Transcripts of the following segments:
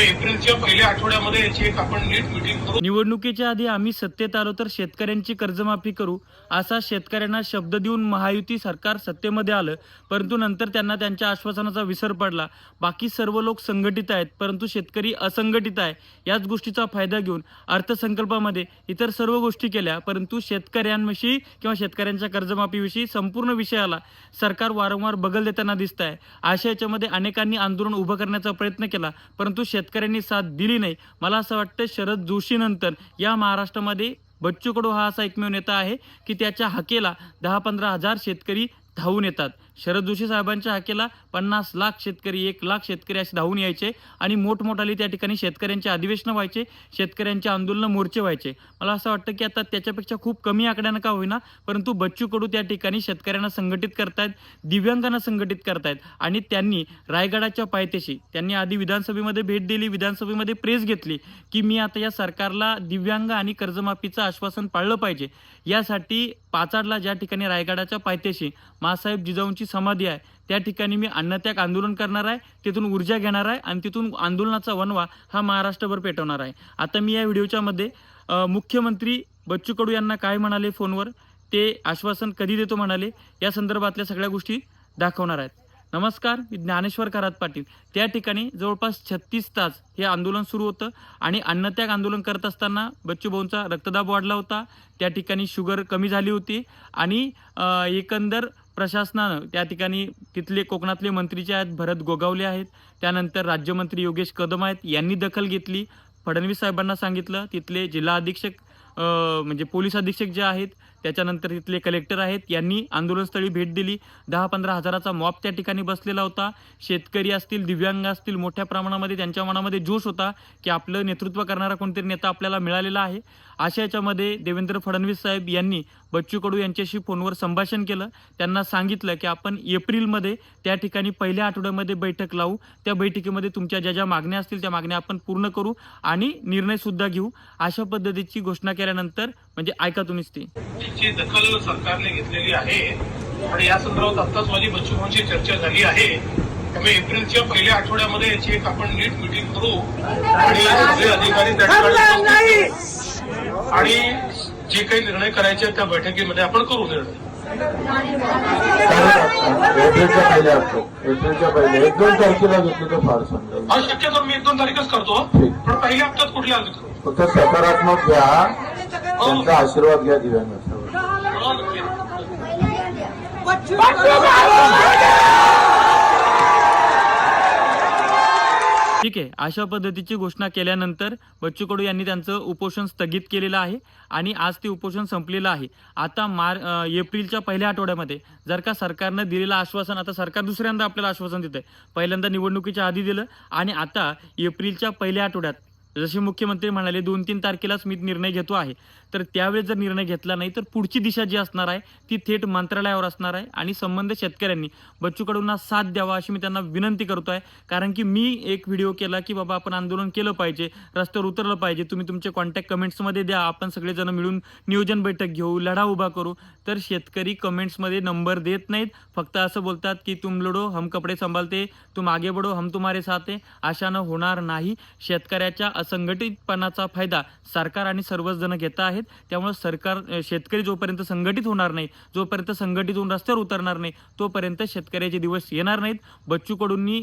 एप्रिलच्या पहिल्या आठवड्यामध्ये याची एक आपण नीट मिटिंग करू. निवडणुकीच्या आधी आम्ही सत्तेत आलो तर शेतकऱ्यांची कर्जमाफी करू असा शेतकऱ्यांना शब्द देऊन महायुती सरकार सत्तेमध्ये आलं परंतु नंतर त्यांना त्यांच्या आश्वासनाचा विसर पडला. बाकी सर्व लोक संघटित आहेत परंतु शेतकरी असंघटित आहे याच गोष्टीचा फायदा घेऊन अर्थसंकल्पामध्ये इतर सर्व गोष्टी केल्या परंतु शेतकऱ्यांविषयी किंवा शेतकऱ्यांच्या कर्जमाफीविषयी संपूर्ण विषयाला सरकार वारंवार बगल देताना दिसत आहे अशा याच्यामध्ये अनेकांनी आंदोलन उभं करण्याचा प्रयत्न केला परंतु शेतकऱ्यांनी साथ दिली नाही. मला असं वाटतं शरद जोशीनंतर या महाराष्ट्रामध्ये बच्चू कडू हा असा एकमेव नेता आहे की त्याच्या हाकेला दहा पंधरा हजार शेतकरी धावून येतात. शरद जोशी साहेबांच्या हाकेला पन्नास लाख शेतकरी एक लाख शेतकरी असे धावून यायचे आणि मोठमोठाली त्या ठिकाणी शेतकऱ्यांचे अधिवेशनं व्हायचे शेतकऱ्यांचे आंदोलनं मोर्चे व्हायचे. मला असं वाटतं की आता त्याच्यापेक्षा खूप कमी आकड्यानं का होईना परंतु बच्चू कडू त्या ठिकाणी शेतकऱ्यांना संघटित करतायत दिव्यांगांना संघटित करतायत आणि त्यांनी रायगडाच्या पायथ्याशी त्यांनी आधी विधानसभेमध्ये भेट दिली विधानसभेमध्ये प्रेस घेतली की मी आता या सरकारला दिव्यांग आणि कर्जमाफीचं आश्वासन पाळलं पाहिजे. यासाठी पाचाडला ज्या ठिकाणी रायगडाच्या पायथ्याशी मासाहेब जिजाऊंची समाधी आहे त्या ठिकाणी मी अन्नत्याग आंदोलन करणार आहे तिथून ऊर्जा घेणार आहे आणि तिथून आंदोलनाचा वनवा हा महाराष्ट्रभर पेटवणार आहे. आता मी या व्हिडिओच्यामध्ये मुख्यमंत्री बच्चू कडू यांना काय म्हणाले फोनवर ते आश्वासन कधी देतो म्हणाले या संदर्भातल्या सगळ्या गोष्टी दाखवणार आहेत. नमस्कार मी ज्ञानेश्वर खरात पाटील. त्या ठिकाणी जवळपास छत्तीस तास हे आंदोलन सुरू होतं आणि अन्नत्याग आंदोलन करत असताना बच्चू भाऊंचा रक्तदाब वाढला होता. त्या ठिकाणी शुगर कमी झाली होती आणि एकंदर प्रशासनानं त्या ठिकाणी तिथले कोकणातले मंत्री जे आहेत भरत गोगावले आहेत. त्यानंतर राज्यमंत्री योगेश कदम आहेत यांनी दखल घेतली. फडणवीस साहेबांना सांगितलं तिथले जिल्हा अधीक्षक म्हणजे पोलीस अधीक्षक जे आहेत त्याच्यानंतर तिथले कलेक्टर आहेत यांनी आंदोलनस्थळी भेट दिली. दहा पंधरा हजाराचा मॉप त्या ठिकाणी बसलेला होता. शेतकरी असतील दिव्यांग असतील मोठ्या प्रमाणामध्ये त्यांच्या मनामध्ये जोश होता की आपलं नेतृत्व करणारा कोणतरी नेता आपल्याला मिळालेला आहे. अशा याच्यामध्ये देवेंद्र फडणवीस साहेब यांनी बच्चू कडू यांच्याशी फोनवर संभाषण केलं. त्यांना सांगितलं की आपण एप्रिलमध्ये त्या ठिकाणी पहिल्या आठवड्यामध्ये बैठक लावू. त्या बैठकीमध्ये तुमच्या ज्या ज्या मागण्या असतील त्या मागण्या आपण पूर्ण करू आणि निर्णयसुद्धा घेऊ. अशा पद्धतीची घोषणा केल्यानंतर म्हणजे ऐका तुम्हीच ती. ची दखल सरकारने घेतलेली आहे. आणि या संदर्भात आत्ताच माझी बच्चूभाऊंची चर्चा झाली आहे. त्यामुळे एप्रिलच्या पहिल्या आठवड्यामध्ये याची एक आपण नीट मिटिंग करू. आणि सगळे अधिकारी त्या ठिकाणी. आणि जे काही निर्णय करायचे त्या बैठकीमध्ये आपण करू निर्णय. एप्रिलच्या पहिल्या असतो एप्रिलच्या पहिल्या एक दोन तारखेला घेतलं तर फार हा शक्यतो मी एक दोन तारीखच करतो. पण पहिल्या हप्त्यात कुठल्या आधी करू? फक्त सकारात्मक घ्या. त्यांचा आशीर्वाद घ्या ठीक आहे अशा पद्धतीची घोषणा केल्यानंतर बच्चू कडू यांनी त्यांचं उपोषण स्थगित केलेलं आहे आणि आज ते उपोषण संपलेलं आहे. आता मार एप्रिलच्या पहिल्या आठवड्यामध्ये जर का सरकारनं दिलेलं आश्वासन आता सरकार दुसऱ्यांदा आपल्याला आश्वासन देत आहे पहिल्यांदा निवडणुकीच्या आधी दिलं आणि आता एप्रिलच्या पहिल्या आठवड्यात जसे मुख्यमंत्री म्हणाले दोन तीन तारखेलाच मी निर्णय घेतो आहे. तर त्यावेळेस जर निर्णय घेतला नाही तर पुढची दिशा जी असणार आहे ती थेट मंत्रालयावर असणार आहे आणि संबंधित शेतकऱ्यांनी बच्चू कडूंना साथ द्यावा अशी मी त्यांना विनंती करतो आहे कारण की मी एक व्हिडिओ केला की बाबा आपण आंदोलन केलं पाहिजे रस्त्यावर उतरलं पाहिजे. तुम्ही तुमचे कॉन्टॅक्ट कमेंट्समध्ये द्या. आपण सगळेजण मिळून नियोजन बैठक घेऊ लढा उभा करू. तर शेतकरी कमेंट्समध्ये नंबर देत नाहीत. फक्त असं बोलतात की तुम लढो हम कपडे संभालते. तुम आगे बढो हम तुम्हारे साथ आहे अशानं होणार नाही. शेतकऱ्याच्या असंघटितपणाचा फायदा सरकार आणि सर्वच जण घेत आहेत. त्यामुळे सरकार शेतकरी जोपर्यंत संघटित होणार नाही जोपर्यंत संघटित होऊन रस्त्यावर उतरणार नाही तोपर्यंत शेतकऱ्याचे दिवस येणार नाहीत. बच्चू कडूंनी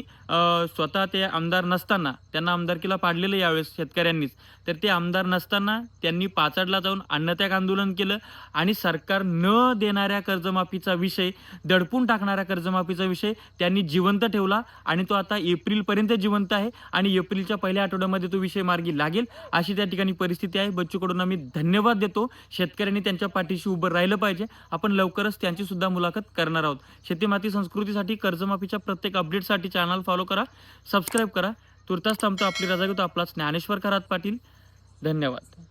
स्वतः ते आमदार नसताना त्यांना आमदारकीला पाडलेलं यावेळेस शेतकऱ्यांनीच तर ते आमदार नसताना त्यांनी पाचाडला जाऊन अन्नत्याग आंदोलन केलं आणि सरकार न देणाऱ्या कर्जमाफीचा विषय दडपून टाकणाऱ्या कर्जमाफीचा विषय त्यांनी जिवंत ठेवला आणि तो आता एप्रिलपर्यंत जिवंत आहे आणि एप्रिलच्या पहिल्या आठवड्यामध्ये तो विषय मार्गी लागेल. अशी त्या ठिकाणी परिस्थिती आहे. बच्चूकडून आम्ही धन्यवाद देतो. शेतकऱ्यांनी त्यांच्या पाठीशी उभं राहिलं पाहिजे. आपण लवकरच त्यांची सुद्धा मुलाखत करणार आहोत. शेतीमाती संस्कृतीसाठी कर्जमाफीच्या प्रत्येक अपडेटसाठी चॅनल फॉलो करा. सबस्क्राईब करा. तुर्तास थांबतो. आपली रजा घेतो आपला ज्ञानेश्वर खरात पाटील. धन्यवाद.